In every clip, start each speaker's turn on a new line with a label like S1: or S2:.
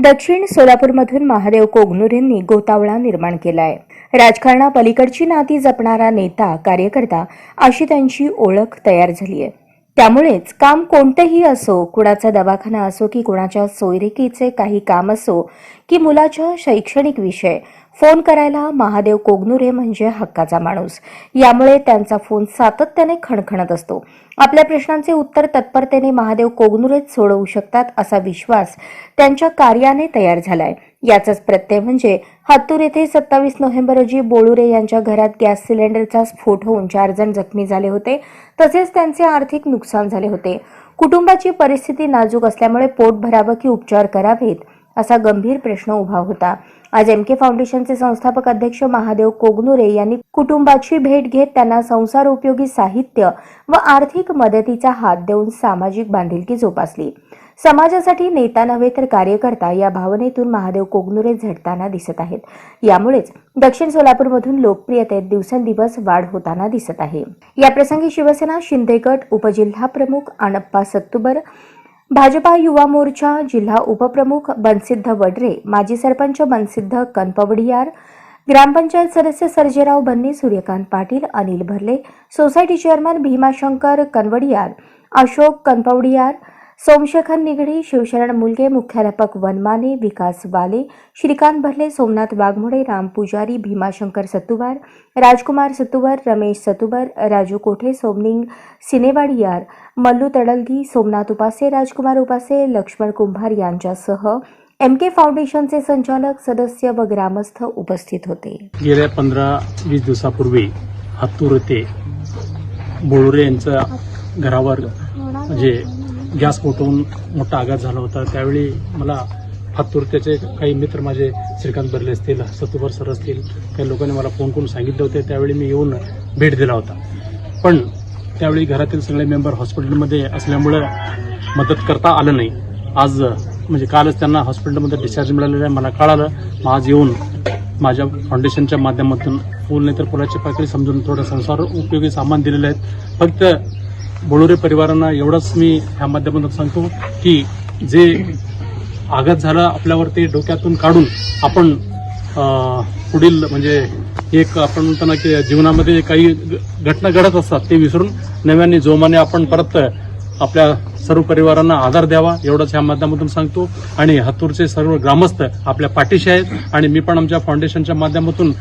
S1: दक्षिण सोलापूरमधून महादेव कोगनुरेंनी गोतावळा निर्माण केलाय. राजकारणापलीकडची नाती जपणारा नेता कार्यकर्ता अशी त्यांची ओळख तयार झाली आहे त्यामुळेच काम कोणतेही असो कुणाचा दवाखाना असो की कुणाच्या सोयरेकीचे काही काम असो की मुलाच्या शैक्षणिक विषय फोन करायला महादेव कोगनुरे म्हणजे हक्काचा माणूस. यामुळे त्यांचा फोन सातत्याने खणखणत असतो. आपल्या प्रश्नांचे उत्तर तत्परतेने महादेव कोगनुरेच सोडवू शकतात असा विश्वास त्यांच्या कार्याने तयार झालाय. याचाच प्रत्यय म्हणजे हत्तूर येथे सत्तावीस नोव्हेंबर रोजी बोळुरे यांच्या घरात गॅस सिलेंडरचा स्फोट होऊन चार जण जखमी झाले होते. तसेच त्यांचे आर्थिक नुकसान झाले होते. कुटुंबाची परिस्थिती नाजूक असल्यामुळे पोट भरावं की उपचार करावेत असा गंभीर प्रश्न उभा होता. आज एम के फाउंडेशनचे संस्थापक अध्यक्ष महादेव कोगनुरे यांनी कुटुंबाची भेट घेत त्यांना संसार उपयोगी साहित्य व आर्थिक मदतीचा हात देऊन सामाजिक बांधिलकी जोपासली. समाजासाठी नेता नव्हे तर कार्यकर्ता या भावनेतून महादेव कोगनुरे झडताना दिसत आहेत. यामुळेच दक्षिण सोलापूरमधून लोकप्रियतेत दिवसेंदिवस वाढ होताना दिसत आहे. याप्रसंगी शिवसेना शिंदे गट उपजिल्हा प्रमुख आणप्पा सत्तुबर भाजपा युवा मोर्चा जिल्हा उपप्रमुख बनसिद्ध वडरे माजी सरपंच बनसिद्ध कनपवडियार ग्रामपंचायत सदस्य सर्जेराव बन्नी सूर्यकांत पाटील अनिल भरले सोसायटी चेअरमन भीमाशंकर कनवडियार अशोक कनपवडियार सोमशेखर निगडी शिवशरण मुलगे मुख्याध्यापक वनमाने विकास वाले श्रीकांत भरले सोमनाथ वाघमोडे राम पुजारी भीमाशंकर सत्तुवार राजकुमार सत्तुवर रमेश सत्तुबर राजू कोठे सोमनिंग सिनेवाडियार मल्लू तडलगी सोमनाथ उपासे राजकुमार उपासे लक्ष्मण कुंभार यांच्यासह एम के फाउंडेशनचे संचालक सदस्य व ग्रामस्थ उपस्थित होते.
S2: गेल्या पंधरा वीस दिवसापूर्वी हत्तूर येथे बोळुरे यांच्या घरावर म्हणजे गॅस पोटवून मोठा आघात झाला होता. त्यावेळी मला हत्तूर काही मित्र माझे श्रीकांत बर्ले असतील सतुभर सर असतील काही लोकांनी मला फोन करून सांगितले होते. त्यावेळी मी येऊन भेट दिला होता. पण त्यावेळी घरातील सगळे मेंबर हॉस्पिटलमध्ये असल्यामुळं मदत करता आलं नाही. आज म्हणजे कालच त्यांना हॉस्पिटलमध्ये डिस्चार्ज मिळालेलं आहे. मला कळालं मग आज येऊन माझ्या फाउंडेशनच्या माध्यमातून फुल नाही तर फुलाची पाकळी समजून थोडं संसार उपयोगी सामान दिलेलं आहेत फक्त बोळोरे परिवारांना एवढंच मी ह्या माध्यमातून सांगतो की जे आघात झाला आपल्यावर ते डोक्यातून काढून आपण पुढील म्हणजे एक आपण म्हणतो ना की जीवनामध्ये काही घटना घडत असतात ते विसरून नव्याने जोमाने आपण परत आपल्या सर्व परिवारांना आधार द्यावा एवढंच ह्या माध्यमातून सांगतो. आणि हातूरचे सर्व ग्रामस्थ आपल्या पाठीशी आहेत. आणि मी पण आमच्या फाउंडेशनच्या माध्यमातून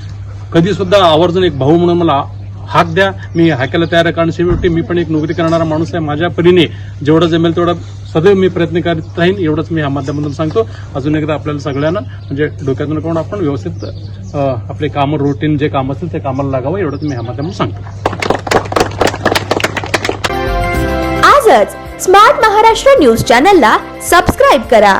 S2: कधीसुद्धा आवर्जून एक भाऊ म्हणून मला हात द्या. मी हायकायला तयार आहे कारण शेवटी मी पण एक नोकरी करणारा माणूस आहे. माझ्या परीने जेवढं जमेल तेवढं सदैव मी प्रयत्न करीत राहीन एवढंच मी ह्या माध्यमातून सांगतो. अजून एकदा आपल्याला सगळ्यांना म्हणजे डोक्यातून करून आपण व्यवस्थित आपले कामं रुटीन जे काम असतील ते कामाला लागावं एवढंच मी ह्या माध्यमातून सांगतो.
S3: आजच स्मार्ट महाराष्ट्र न्यूज चॅनलला सबस्क्राईब करा.